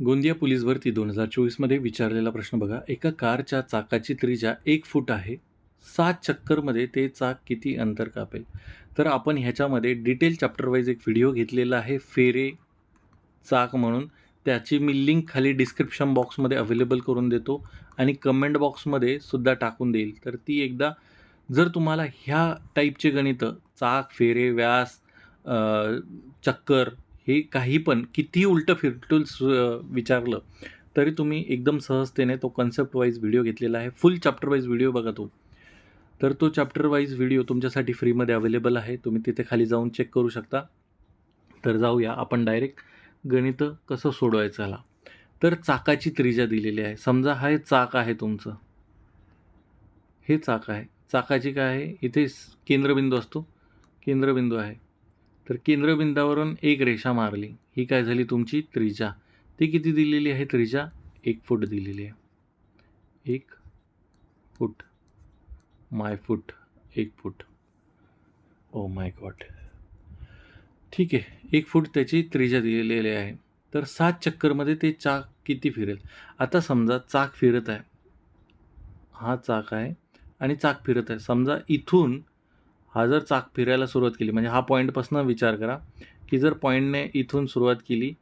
Gondia police भरती दोन हजार चोवीसमध्ये विचारलेला प्रश्न बघा. एका कारच्या चाकाची त्रिजा एक फूट आहे. सात चक्करमध्ये ते चाक किती अंतर कापेल? तर आपण ह्याच्यामध्ये डिटेल चॅप्टरवाईज एक व्हिडिओ घेतलेला आहे फेरे चाक म्हणून. त्याची मी लिंक खाली डिस्क्रिप्शन बॉक्समध्ये अवेलेबल करून देतो आणि कमेंट बॉक्समध्ये सुद्धा टाकून देईल. तर ती एकदा जर तुम्हाला ह्या टाईपचे गणितं चाक फेरे व्यास चक्कर हे काही पण कितीही उलटं फिरटून विचारलं तरी तुम्ही एकदम सहजतेने तो कन्सेप्ट वाईज व्हिडिओ घेतलेला आहे. फुल चॅप्टर वाईज व्हिडिओ बघा तो. तर तो चॅप्टर वाईज व्हिडिओ तुमच्यासाठी फ्रीमध्ये अवेलेबल आहे. तुम्ही तिथे खाली जाऊन चेक करू शकता. तर जाऊया आपण डायरेक्ट गणितं कसं सोडवायचं ह्याला. तर चाकाची त्रिज्या दिलेली आहे. समजा हा हे चाक आहे तुमचं. हे चाक आहे. चाकाची काय आहे? इथे केंद्रबिंदू असतो. केंद्रबिंदू आहे. तर केंद्रबिंदावरून एक रेषा मारली. ही काय झाली तुमची? त्रिज्या ती किती दिलेली आहे त्रिज्या एक फूट दिलेली आहे. एक फूट. माय फूट. एक फूट. ओ माय गॉड ठीक आहे. एक फूट त्याची त्रिज्या दिलेली आहे. तर सात चक्करमध्ये ते चाक किती फिरेल? आता समजा चाक फिरत आहे. हा चाक आहे आणि चाक फिरत आहे. समजा इथून हा जर चाक फिरायला सुरुवात केली म्हणजे हा पॉईंटपासून विचार करा की जर पॉईंटने इथून सुरुवात केली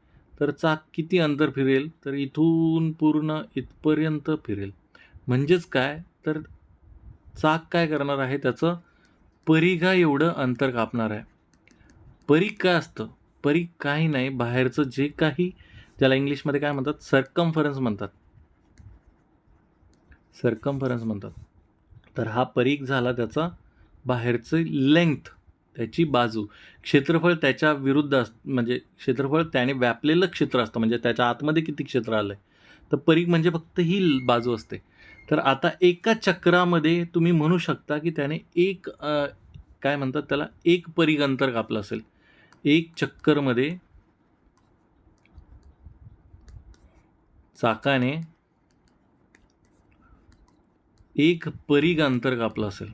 तर चाक किती अंतर फिरेल? तर इथून पूर्ण इथपर्यंत फिरेल. म्हणजेच काय? तर चाक काय करणार आहे? त्याचं परिघा एवढं अंतर कापणार आहे. परीघ काय असतं? परीघ काही नाही. बाहेरचं जे काही ज्याला इंग्लिशमध्ये काय म्हणतात? सरकमफरन्स म्हणतात. सरकमफरन्स म्हणतात. तर हा परीघ झाला त्याचा बाहेरचं लेंथ त्याची बाजू. क्षेत्रफळ त्याच्या विरुद्ध अस म्हणजे क्षेत्रफळ त्याने व्यापलेलं क्षेत्र असतं. म्हणजे त्याच्या आतमध्ये किती क्षेत्र आलं आहे तर परीघ म्हणजे फक्त ही बाजू असते. तर आता एका चक्रामध्ये तुम्ही म्हणू शकता की त्याने एक काय म्हणतात त्याला? एक परीघ अंतर कापलं असेल. एक चक्करमध्ये चाकाने एक परीघ अंतर कापलं असेल.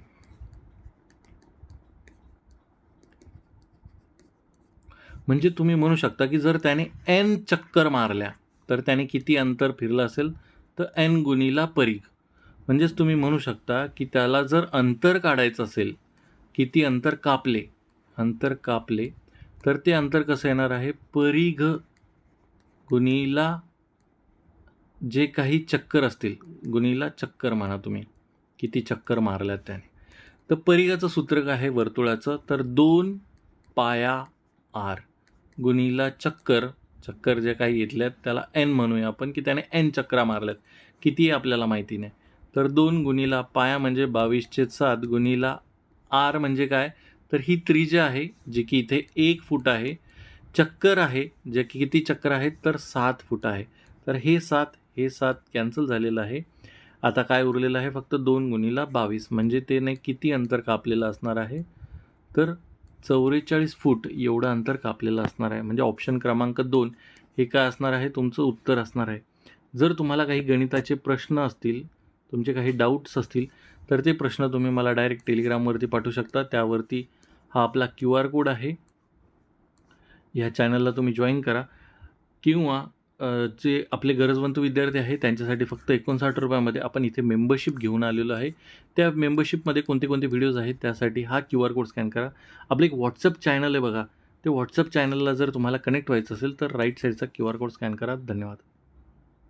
म्हणजे तुम्ही म्हणू शकता की जर त्याने एन चक्कर मारल्या तर त्याने किती अंतर फिरलं असेल? तर एन गुणीला परीघ. म्हणजेच तुम्ही म्हणू शकता की त्याला जर अंतर काढायचं असेल किती अंतर कापले? अंतर कापले तर ते अंतर कसं येणार आहे? परीघ गुणीला जे काही चक्कर असतील गुणीला चक्कर म्हणा तुम्ही किती चक्कर मारल्यात त्याने. तर परिघाचं सूत्र काय आहे वर्तुळाचं तर दोन पाया आर. गुणीला चक्कर चक्कर जे काही घेतल्यात त्याला एन म्हणूया आपण की त्याने एन चक्रा मारल्यात. किती आपल्याला माहिती नाही. तर दोन गुणीला पाया म्हणजे बावीसचे सात गुणीला आर म्हणजे काय? तर ही त्रिज्या आहे जी की इथे एक फूट आहे. चक्कर आहे जे की किती चक्कर आहेत? तर सात फूट आहे. तर हे सात हे सात कॅन्सल झालेलं आहे. आता काय उरलेलं आहे? फक्त दोन गुणीला बावीस. म्हणजे त्याने किती अंतर कापलेलं असणार आहे? तर चौवेचाळीस फूट एवढं अंतर कापलेलं असणार आहे. म्हणजे ऑप्शन क्रमांक दोन हे काय असणार आहे? तुमचं उत्तर असणार आहे. जर तुम्हाला काही गणिताचे प्रश्न असतील तुमचे काही डाऊट्स असतील तर ते प्रश्न तुम्ही मला डायरेक्ट टेलिग्रामवरती पाठवू शकता. त्यावरती हा आपला क्यू आर कोड आहे. ह्या चॅनलला तुम्ही जॉईन करा. किंवा जे आपले गरजवंत विद्यार्थी आहे त्यांच्यासाठी फक्त एकोणसाठ रुपयामध्ये आपण इथे मेंबरशिप घेऊन आलेलो आहे. त्या मेंबरशिपमध्ये कोणते कोणते व्हिडिओज आहेत त्यासाठी हा क्यू आर कोड स्कॅन करा. आपलं एक व्हॉट्सअप चॅनल आहे बघा. ते व्हॉट्सअप चॅनलला जर तुम्हाला कनेक्ट व्हायचं असेल तर राईट साईडचा क्यू आर कोड स्कॅन करा. धन्यवाद.